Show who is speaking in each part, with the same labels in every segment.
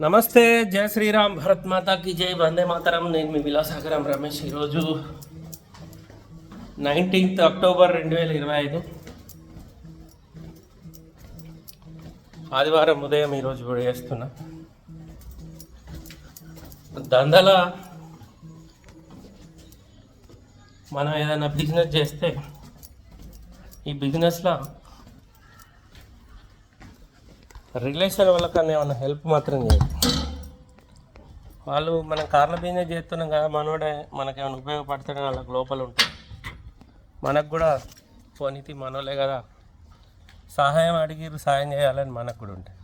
Speaker 1: నమస్తే జయ శ్రీరామ్. భరత్ మాతాకి జై. వందే మాతరం. నేను మీ విలాసాగరం రమేష్ ఈరోజు నైన్టీన్త్ అక్టోబర్ రెండు వేల ఇరవై ఐదు. ఆదివారం ఉదయం ఈరోజు కూడా చేస్తున్నా దందల మనం ఏదైనా బిజినెస్ చేస్తే ఈ బిజినెస్లో రిలేషన్ వాళ్ళకన్నా ఏమైనా హెల్ప్ మాత్రం చేయదు వాళ్ళు మనం కార్ల బిజినెస్ చేస్తున్నాం కదా మనోడే మనకేమైనా ఉపయోగపడతాడని వాళ్ళకి లోపల ఉంటుంది మనకు కూడా పోనీతి మనోలే కదా. సహాయం అడిగిరు సహాయం చేయాలని మనకు కూడా ఉంటుంది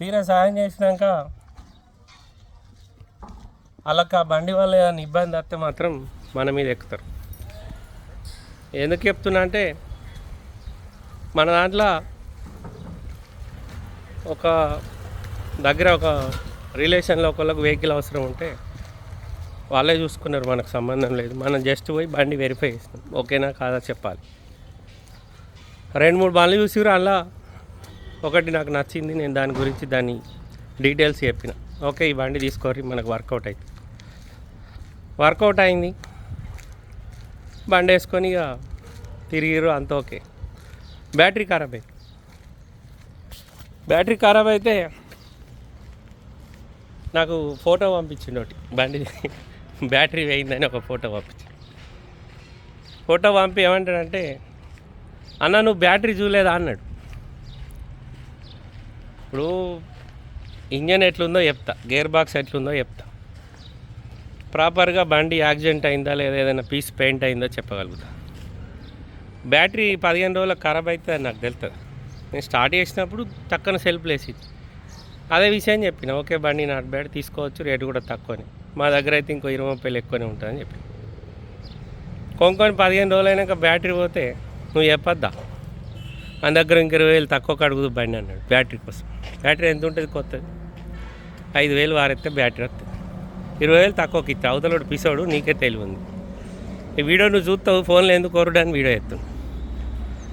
Speaker 1: తీరా సహాయం చేసినాక వాళ్ళకి ఆ బండి వల్ల ఏదైనా ఇబ్బంది వస్తే మాత్రం మన మీద ఎక్కుతారు. ఎందుకు చెప్తున్నా అంటే మన దాంట్లో ఒక దగ్గర ఒక రిలేషన్లో ఒకళ్ళకి వెహికల్ అవసరం ఉంటే వాళ్ళే చూసుకున్నారు మనకు సంబంధం లేదు. మనం జస్ట్ పోయి బండి వెరిఫై చేస్తాం ఓకేనా కాదా చెప్పాలి. రెండు మూడు బండ్లు చూసిరు అలా ఒకటి నాకు నచ్చింది నేను దాని గురించి దాని డీటెయిల్స్ చెప్పిన. ఓకే ఈ బండి తీసుకోరి మనకు వర్కౌట్ అయింది వర్కౌట్ అయింది. బండి వేసుకొని ఇక తిరిగిరు అంత ఓకే. బ్యాటరీ ఖరాబ్ అయింది. బ్యాటరీ ఖరాబ్ అయితే నాకు ఫోటో పంపించిండు ఒకటి. బండి బ్యాటరీ వేయిందని ఒక ఫోటో పంపించింది ఫోటో పంపి ఏమంటాడంటే అన్న నువ్వు బ్యాటరీ చూడలేదా? అన్నాడు. ఇప్పుడు ఇంజన్ ఎట్లుందో చెప్తా గేర్ బాక్స్ ఎట్లుందో చెప్తా. ప్రాపర్గా బండి యాక్సిడెంట్ అయిందా లేదా ఏదైనా పీస్ పెయింట్ అయిందో చెప్పగలుగుతా. బ్యాటరీ పదిహేను రోజులకు ఖరాబ్ అయితే నాకు తెలుస్తుంది నేను స్టార్ట్ చేసినప్పుడు తక్కువ సెల్ఫ్ వేసింది అదే విషయం చెప్పిన ఓకే బండి నాట్ బ్యాడ్ తీసుకోవచ్చు రేటు కూడా తక్కువనే. మా దగ్గర అయితే ఇంకో ఇరవై ముప్పై ఎక్కువనే ఉంటుందని చెప్పి కొనుక్కొని పదిహేను రోజులు అయినాక బ్యాటరీ పోతే నువ్వు చెప్పొద్దా? మన దగ్గర ఇంక ఇరవై వేలు తక్కువ కడుగుదు బండి అన్నాడు బ్యాటరీ కోసం. బ్యాటరీ ఎంత ఉంటుంది కొత్తది? ఐదు వేలు వారెత్తే బ్యాటరీ వస్తుంది ఇరవై వేలు తక్కువకి ఇస్తే అవతలోడు పిసోడు నీకే తెలివి ఉంది ఈ వీడియో నువ్వు చూస్తావు ఫోన్లో ఎందుకు కోరడానికి వీడియో ఎత్తుంది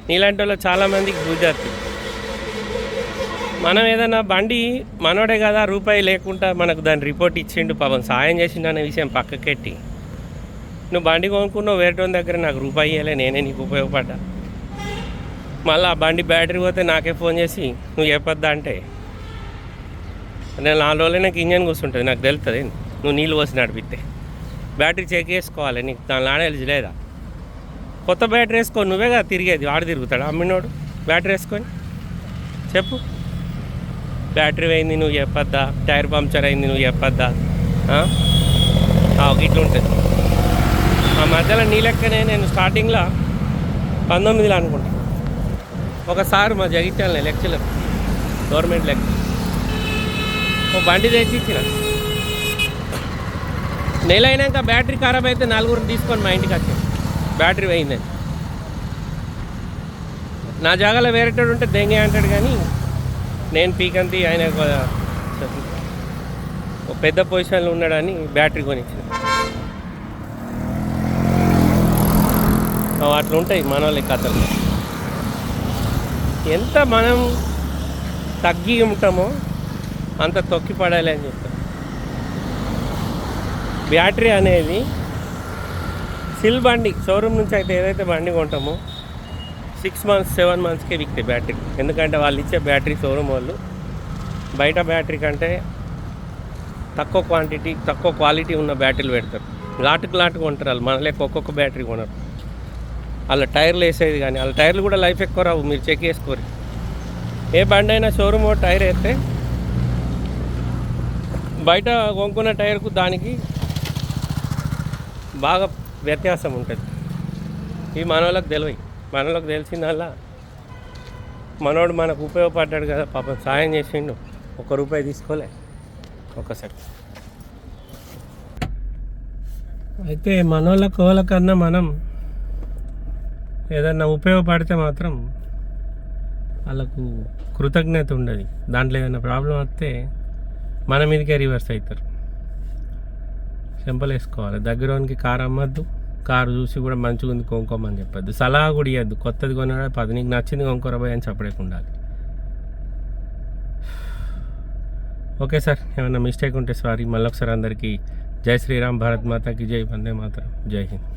Speaker 1: నీలాంటి వాళ్ళు చాలామందికి బుద్ధార్థి మనం ఏదైనా బండి మనోడే కదా రూపాయి లేకుండా మనకు దాని రిపోర్ట్ ఇచ్చిండు పాపం సాయం చేసిండు అనే విషయం పక్కకెట్టి. నువ్వు బండి కొనుక్కున్నావు వేరేటోని దగ్గర నాకు రూపాయి ఇవ్వలే నేనే నీకు ఉపయోగపడ్డా. మళ్ళీ ఆ బండి బ్యాటరీ పోతే నాకే ఫోన్ చేసి నువ్వు చెప్పొద్దా? అంటే. నేను నాలుగు రోజులే నాకు ఇంజన్ కూర్చుంటుంది నాకు తెలుస్తుంది నువ్వు నీళ్ళు పోసి నడిపిస్తే బ్యాటరీ చెక్ చేసుకోవాలి నీకు దాని నాణ్యాలు లేదా? కొత్త బ్యాటరీ వేసుకో నువ్వే కదా తిరిగేది వాడు తిరుగుతాడు అమ్మినోడు. బ్యాటరీ వేసుకొని. చెప్పు. బ్యాటరీ పోయింది నువ్వు చెప్పొద్దా? టైర్ పంక్చర్ అయింది నువ్వు చెప్పొద్దా? ఆ? ఆ, ఇట్లా ఉంటుంది. ఆ మధ్యలో నీ లెక్కనే నేను స్టార్టింగ్లో పంతొమ్మిదిలో అనుకుంటా. ఒకసారి మా జగిత్యాల లెక్చరర్ గవర్నమెంట్ లెక్చర్ ఓ బండి తెచ్చి ఇచ్చిన నెల అయినాక బ్యాటరీ ఖరాబ్ అయితే నలుగురు తీసుకొని మా ఇంటికి వచ్చాను బ్యాటరీ పోయిందని. నా జాగాలో వేరేటోడు ఉంటే దెంగే అంటాడు కానీ నేను పీకంతి ఆయన పెద్ద పొజిషన్లో ఉన్నాడని బ్యాటరీ కొనిచ్చిన అట్లా ఉంటాయి మన వాళ్ళ కథలు. ఎంత మనం తగ్గి ఉంటామో అంత తొక్కి పడాలి అని చెప్తాం బ్యాటరీ అనేది సిల్ బండి షోరూమ్ నుంచి అయితే ఏదైతే బండి కొంటామో సిక్స్ మంత్స్ సెవెన్ మంత్స్కే విక్తాయి బ్యాటరీ. ఎందుకంటే వాళ్ళు ఇచ్చే బ్యాటరీ షోరూమ్ వాళ్ళు. బయట బ్యాటరీ కంటే తక్కువ క్వాంటిటీ తక్కువ క్వాలిటీ ఉన్న బ్యాటరీలు పెడతారు. లాటుకు లాటుకు కొంటారు వాళ్ళు. మన ఒక్కొక్క బ్యాటరీ కొనరు. వాళ్ళ టైర్లు వేసేది కానీ వాళ్ళ టైర్లు కూడా లైఫ్ ఎక్కువ రావు. మీరు చెక్ చేసుకోరు. ఏ బండి అయినా షోరూమ్ టైర్ వేస్తే బయట కొనుక్కున్న టైర్కు దానికి బాగా వ్యత్యాసం ఉంటుంది. ఇది మన వాళ్ళకి తెలివి మనోళ్ళకి తెలిసిందల్లా. మనోడు మనకు ఉపయోగపడ్డాడు కదా పాపం సాయం చేసిండు. ఒక రూపాయి తీసుకోలే. ఒకసారి అయితే మనోళ్ళకి వాళ్ళకన్నా మనం ఏదన్నా ఉపయోగపడితే మాత్రం వాళ్ళకు కృతజ్ఞత ఉండదు. దాంట్లో ఏదైనా ప్రాబ్లం వస్తే మన మీదకే రివర్స్ అవుతారు సింపల్ వేసుకోవాలి. దగ్గరకి కారు అమ్మద్దు. కారు చూసి కూడా మంచిగా ఉంది కొనుక్కోమని చెప్పద్దు. సలహా కూడా ఇవ్వద్దు కొత్తది కొన్నాడా పది నీకు నచ్చింది కొనుక్కోరబాయ్ అని చెప్పడానికి ఉండాలి ఓకే సార్ ఏమైనా మిస్టేక్ ఉంటే సారీ. మళ్ళొకసారి అందరికీ జై శ్రీరామ్ భారత్ మాతాకి జై వందే మాతరం. జై హింద్.